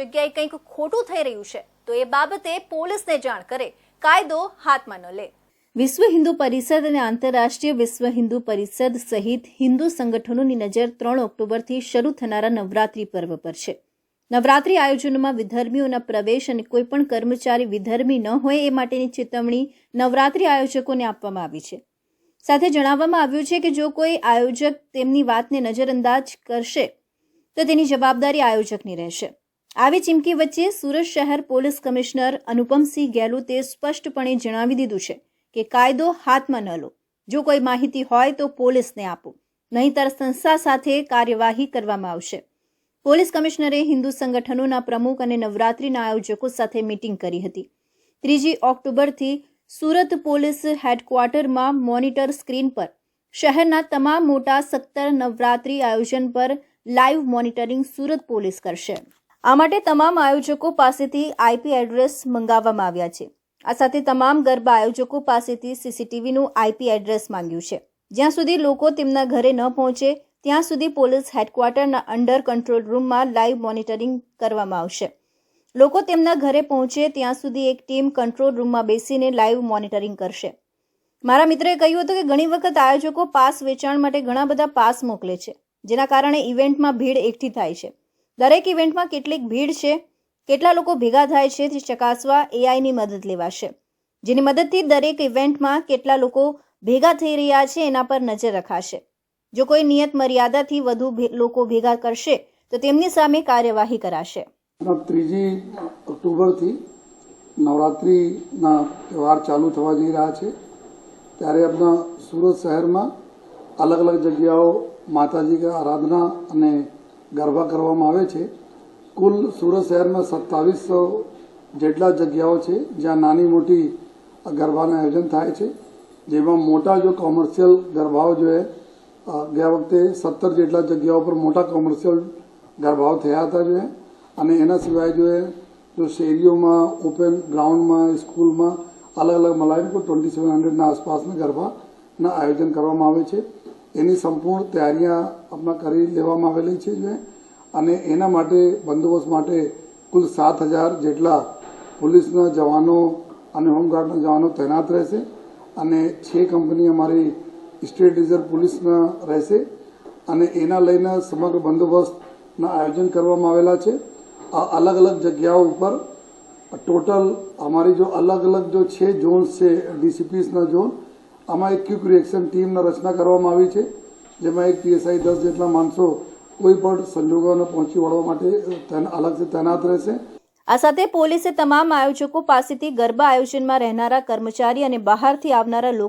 જગ્યાએ કંઈક ખોટું થઈ રહ્યું છે, તો એ બાબતે પોલીસને જાણ કરે, કાયદો હાથમાં ન લે. વિશ્વ હિન્દુ પરિષદ અને આંતરરાષ્ટ્રીય વિશ્વ હિન્દુ પરિષદ સહિત હિન્દુ સંગઠનોની નજર ત્રણ ઓક્ટોબરથી શરૂ થનારા નવરાત્રી પર્વ પર છે. નવરાત્રી આયોજનોમાં વિધર્મીઓના પ્રવેશ અને કોઈપણ કર્મચારી વિધર્મી ન હોય એ માટેની ચેતવણી નવરાત્રી આયોજકોને આપવામાં આવી છે. સાથે જણાવવામાં આવ્યું છે કે જો કોઈ આયોજક તેમની વાતને નજરઅંદાજ કરશે, તો તેની જવાબદારી આયોજકની રહેશે. આવી ચીમકી વચ્ચે સુરત શહેર પોલીસ કમિશનર અનુપમસિંહ ગેહલોતે સ્પષ્ટપણે જણાવી દીધું છે કે કાયદો હાથમાં ન લો. જો કોઈ માહિતી હોય તો પોલીસને આપો. નહીંતર સંસ્થા સાથે કાર્યવાહી કરવામાં આવશે. પોલીસ કમિશનરે હિન્દુ સંગઠનોના પ્રમુખ અને નવરાત્રીના આયોજકો સાથે મીટિંગ કરી હતી. ત્રીજી ઓક્ટોબરથી સુરત પોલીસ હેડક્વાર્ટરમાં મોનિટર સ્ક્રીન પર. શહેરના તમામ મોટા સત્તર નવરાત્રી આયોજન પર લાઈવ મોનિટરિંગ સુરત પોલીસ કરશે. આ માટે તમામ આયોજકો પાસેથી આઈપી એડ્રેસ મંગાવવામાં આવ્યા છે. આ સાથે તમામ ગરબા આયોજકો પાસેથી સીસીટીવીનું આઈપી એડ્રેસ માંગ્યું છે. જ્યાં સુધી લોકો તેમના ઘરે ન પહોંચે, ત્યાં સુધી પોલીસ હેડક્વાર્ટરના અંડર કંટ્રોલ રૂમમાં લાઈવ મોનિટરિંગ કરવામાં આવશે. લોકો તેમના ઘરે પહોંચે, ત્યાં સુધી એક ટીમ કંટ્રોલ રૂમમાં બેસીને લાઈવ મોનિટરિંગ કરશે. મારા મિત્રએ કહ્યું હતું કે ઘણી વખત આયોજકો પાસ વેચાણ માટે ઘણા બધા પાસ મોકલે છે, જેના કારણે ઇવેન્ટમાં ભીડ એકઠી થાય છે. દરેક ઇવેન્ટમાં કેટલીક ભીડ છે, કેટલા લોકો ભેગા થાય છે તે ચકાસવા એઆઈની મદદ લેવાશે. જેની મદદથી દરેક ઇવેન્ટમાં કેટલા લોકો ભેગા થઈ રહ્યા છે એના પર નજર રખાશે. જો કોઈ નિયત મર્યાદાથી વધુ લોકો ભેગા કરશે, તો તેમની સામે કાર્યવાહી કરાશે. ત્રીજી ઓક્ટોબરથી નવરાત્રિના તહેવાર ચાલુ થવા જઈ રહ્યા છે. ત્યારે આપણા સુરત શહેરમાં અલગ અલગ જગ્યાઓ માતાજી આરાધના અને ગરબા કરવામાં આવે છે. કુલ સુરત શહેરમાં સત્તાવીસો જેટલા જગ્યાઓ છે, જ્યાં નાની મોટી ગરબાનું આયોજન થાય છે. જેમાં મોટા જો કોમર્શિયલ ગરબાઓ જો છે ગયા વખતે સત્તર જેટલા જગ્યાઓ પર મોટા કોમર્શિયલ ગરબાઓ થયા હતા જો છે અને એના સિવાય જો એ જો શેરીઓમાં ઓપન ગ્રાઉન્ડમાં સ્કૂલમાં અલગ અલગ મલાઈને કોઈ ટ્વેન્ટી સેવન હંડ્રેડના આસપાસના ગરબાના આયોજન કરવામાં આવે છે. એની સંપૂર્ણ તૈયારીઓ આપણા કરી લેવામાં આવેલી છે અને એના માટે બંદોબસ્ત માટે કુલ સાત હજાર જેટલા પોલીસના જવાનો અને હોમગાર્ડના જવાનો તૈનાત રહેશે. અને છ કંપની અમારી સ્ટેટ રિઝર્વ પોલીસના રહેશે. અને એના લઈને સમગ્ર બંદોબસ્તના આયોજન કરવામાં આવેલા છે. આ અલગ અલગ જગ્યાઓ ઉપર ટોટલ અમારી જો અલગ અલગ જો છે, ઝોન્સ છે, ડીસીપીસના ઝોન આમાં એક ક્વિક રિએક્શન ટીમના રચના કરવામાં આવી છે, જેમાં એક પીએસઆઈ દસ જેટલા માણસો કોઈ પણ સંજોગોને પહોંચી વળવા માટે અલગથી તૈનાત રહેશે. આ સાથે પોલીસે તમામ આયોજકો પાસેથી ગરબા આયોજનમાં રહેનારા કર્મચારી અને બહારથી આવનારા